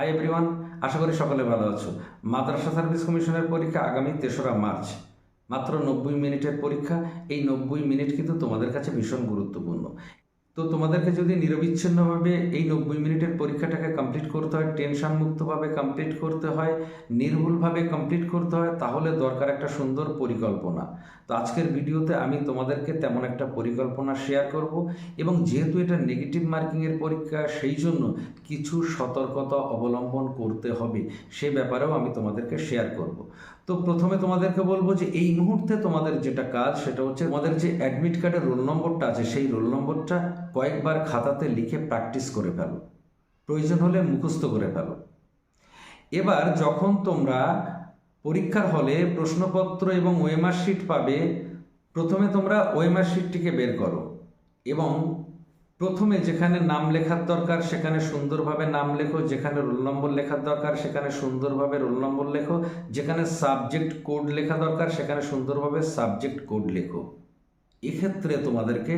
Hi everyone আশা করি সকলে ভালো আছো। মাদ্রাসা সার্ভিস কমিশনের পরীক্ষা আগামী তেসরা মার্চ। মাত্র নব্বই মিনিটের পরীক্ষা, এই নব্বই মিনিট কিন্তু তোমাদের কাছে ভীষণ গুরুত্বপূর্ণ। তো তোমাদেরকে যদি নিরবিচ্ছিন্নভাবে এই নব্বই মিনিটের পরীক্ষাটাকে কমপ্লিট করতে হয় টেনশন মুক্তভাবে কমপ্লিট করতে হয়, নির্ভুলভাবে কমপ্লিট করতে হয়, তাহলে দরকার একটা সুন্দর পরিকল্পনা। তো আজকের ভিডিওতে আমি তোমাদেরকে তেমন একটা পরিকল্পনা শেয়ার করব এবং যেহেতু এটা নেগেটিভ মার্কিংয়ের পরীক্ষা, সেই জন্য কিছু সতর্কতা অবলম্বন করতে হবে, সে ব্যাপারেও আমি তোমাদেরকে শেয়ার করব। তো প্রথমে তোমাদেরকে বলব যে এই মুহূর্তে তোমাদের যেটা কাজ, সেটা হচ্ছে তোমাদের যে অ্যাডমিট কার্ডের রোল নম্বরটা আছে, সেই রোল নম্বরটা কয়েকবার খাতাতে লিখে প্র্যাকটিস করে ফেলো। প্রয়োজন হলে মুখস্থ করে ফেলো। এবার যখন তোমরা পরীক্ষার হলে প্রশ্নপত্র এবং ওয়েমার শিট পাবে, প্রথমে তোমরা ওয়েমার শিটটিকে বের করো এবং প্রথমে যেখানে নাম লেখার দরকার সেখানে সুন্দরভাবে নাম লেখো, যেখানে রোল নম্বর লেখার দরকার সেখানে সুন্দরভাবে রোল নম্বর লেখো, যেখানে সাবজেক্ট কোড লেখা দরকার সেখানে সুন্দরভাবে সাবজেক্ট কোড লেখো। এক্ষেত্রে তোমাদেরকে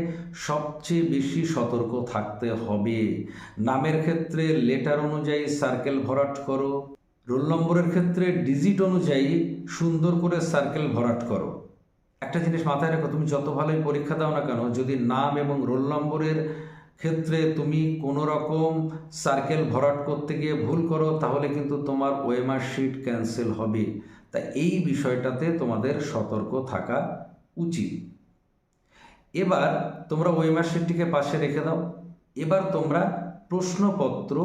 সবচেয়ে বেশি সতর্ক থাকতে হবে। নামের ক্ষেত্রে লেটার অনুযায়ী সার্কেল ভরাট করো। রোল নম্বরের ক্ষেত্রে ডিজিট অনুযায়ী সুন্দর করে সার্কেল ভরাট করো। একটা জিনিস মাথায় রেখো, তুমি যত ভালোই পরীক্ষা দাও না কেন, যদি নাম এবং রোল নম্বরের ক্ষেত্রে তুমি কোনো রকম সার্কেল ভরাট করতে গিয়ে ভুল করো, তাহলে কিন্তু তোমার ওয়েমার শিট ক্যান্সেল হবে। তা এই বিষয়টাতে তোমাদের সতর্ক থাকা উচিত। এবার তোমরা ওই মার্কশিটটিকে পাশে রেখে দাও। এবার তোমরা প্রশ্নপত্র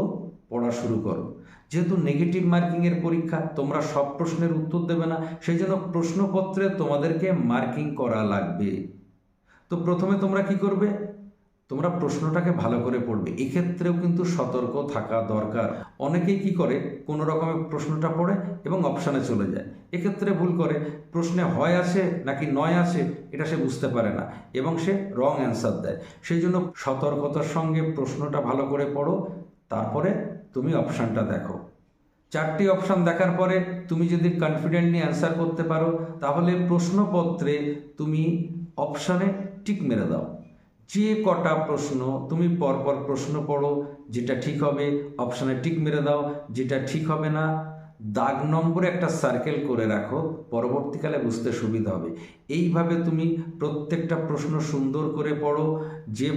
পড়া শুরু করো। যেহেতু নেগেটিভ মার্কিংয়ের পরীক্ষা, তোমরা সব প্রশ্নের উত্তর দেবে না সেই জন্য প্রশ্নপত্রে তোমাদেরকে মার্কিং করা লাগবে। তো প্রথমে তোমরা কি করবে? তোমরা প্রশ্নটাকে ভালো করে পড়বে। এক্ষেত্রেও কিন্তু সতর্ক থাকা দরকার। অনেকেই কি করে? কোনো রকমের প্রশ্নটা পড়ে এবং অপশানে চলে যায়। এক্ষেত্রে ভুল করে। প্রশ্নে হয় আছে নাকি নয় আছে এটা সে বুঝতে পারে না এবং সে রং অ্যান্সার দেয়। সেই জন্য সতর্কতার সঙ্গে প্রশ্নটা ভালো করে পড়ো। তারপরে তুমি অপশানটা দেখো। চারটি অপশান দেখার পরে তুমি যদি কনফিডেন্টলি অ্যান্সার করতে পারো, তাহলে প্রশ্নপত্রে তুমি অপশানে টিক মেরে দাও। যে কটা প্রশ্ন তুমি পরপর প্রশ্ন পড়ো, যেটা ঠিক হবে অপশানে টিক মেরে দাও, যেটা ঠিক হবে না, দাগ নম্বরে একটা সার্কেল করে রাখো, পরবর্তীকালে বুঝতে সুবিধা হবে। এইভাবে তুমি প্রত্যেকটা প্রশ্ন সুন্দর করে পড়ো, যে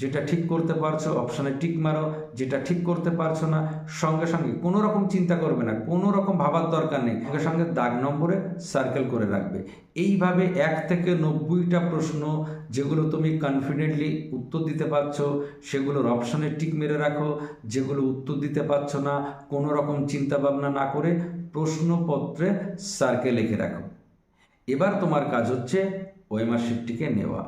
যেটা ঠিক করতে পারছ অপশানে টিক মারো, যেটা ঠিক করতে পারছ না, সঙ্গে সঙ্গে, কোনো রকম চিন্তা করবে না, কোনো রকম ভাবার দরকার নেই, সঙ্গে সঙ্গে দাগ নম্বরে সার্কেল করে রাখবে। এইভাবে এক থেকে নব্বইটা প্রশ্ন, যেগুলো তুমি কনফিডেন্টলি উত্তর দিতে পারছ, সেগুলোর অপশানে টিক মেরে রাখো, যেগুলো উত্তর দিতে পারছ না, কোনো রকম চিন্তা ভাবনা না করে প্রশ্নপত্রে সার্কেল লিখে রাখো। এবার তোমার কাজ হচ্ছে ওয়েমার শিটটিকে নেওয়া।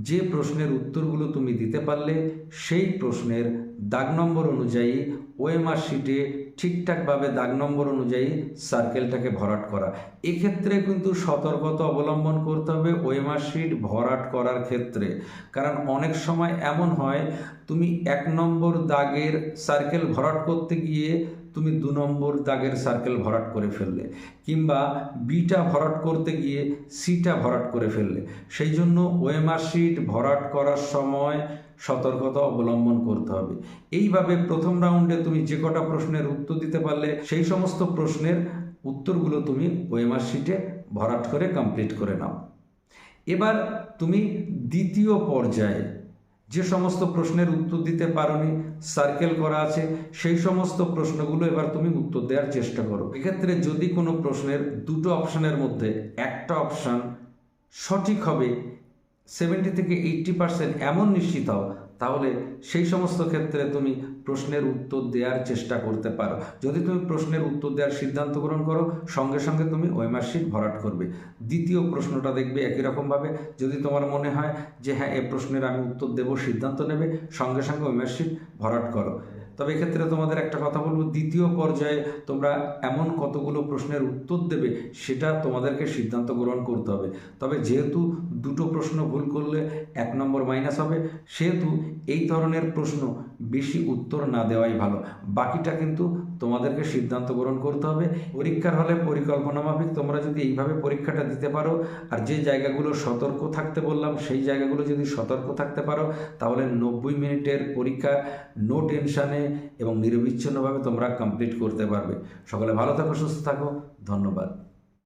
যে প্রশ্নের উত্তরগুলো তুমি দিতে পারলে সেই প্রশ্নের দাগ নম্বর অনুযায়ী ওএমআর শিটে ঠিকঠাকভাবে দাগ নম্বর অনুযায়ী সার্কেলটাকে ভরাট করা। এক্ষেত্রে কিন্তু সতর্কতা অবলম্বন করতে হবে ওএমআর শিট ভরাট করার ক্ষেত্রে। কারণ অনেক সময় এমন হয়, তুমি এক নম্বর দাগের সার্কেল ভরাট করতে গিয়ে তুমি দু নম্বর দাগের সার্কেল ভরাট করে ফেললে, কিংবা বিটা ভরাট করতে গিয়ে সিটা ভরাট করে ফেললে। সেই জন্য ওএমআর শিট ভরাট করার সময় সতর্কতা অবলম্বন করতে হবে। এইভাবে প্রথম রাউন্ডে তুমি যে কটা প্রশ্নের উত্তর দিতে পারলে, সেই সমস্ত প্রশ্নের উত্তরগুলো তুমি ওএমআর শিটে ভরাট করে কমপ্লিট করে নাও। এবার তুমি দ্বিতীয় পর্যায়ে যে সমস্ত প্রশ্নের উত্তর দিতে পারোনি সার্কেল করা আছে, সেই সমস্ত প্রশ্নগুলো এবার তুমি উত্তর দেওয়ার চেষ্টা করো। এক্ষেত্রে যদি কোনো প্রশ্নের দুটো অপশানের মধ্যে একটা অপশান সঠিক হবে সেভেন্টি থেকে এইট্টি পার্সেন্ট এমন নিশ্চিত হও, তাহলে সেই সমস্ত ক্ষেত্রে তুমি প্রশ্নের উত্তর দেওয়ার চেষ্টা করতে পারো। যদি তুমি প্রশ্নের উত্তর দেওয়ার সিদ্ধান্ত গ্রহণ করো, সঙ্গে সঙ্গে তুমি ওয়েমার শিট ভরাট করবে। দ্বিতীয় প্রশ্নটা দেখবে একই রকমভাবে। যদি তোমার মনে হয় যে হ্যাঁ এ প্রশ্নের আমি উত্তর দেব, সিদ্ধান্ত নেবে, সঙ্গে সঙ্গে ওয়েমার শিট ভরাট করো। তবে এক্ষেত্রে তোমাদের একটা কথা বলব, দ্বিতীয় পর্যায়ে তোমরা এমন কতগুলো প্রশ্নের উত্তর দেবে সেটা তোমাদেরকে সিদ্ধান্ত গ্রহণ করতে হবে। তবে যেহেতু দুটো প্রশ্ন ভুল করলে এক নম্বর মাইনাস হবে, সেহেতু এই ধরনের প্রশ্ন বেশি উত্তর না দেওয়াই ভালো। বাকিটা কিন্তু তোমাদেরকে সিদ্ধান্ত গ্রহণ করতে হবে। পরীক্ষার হলে পরিকল্পনা মাফিক, তোমরা যদি এইভাবে পরীক্ষাটা দিতে পারো আর যে জায়গাগুলো সতর্ক থাকতে বললাম, সেই জায়গাগুলো যদি সতর্ক থাকতে পারো, তাহলে নব্বই মিনিটের পরীক্ষা নো টেনশানে এবং নিরবিচ্ছিন্নভাবে তোমরা কমপ্লিট করতে পারবে। সকলে ভালো থাকো সুস্থ থাকো। ধন্যবাদ।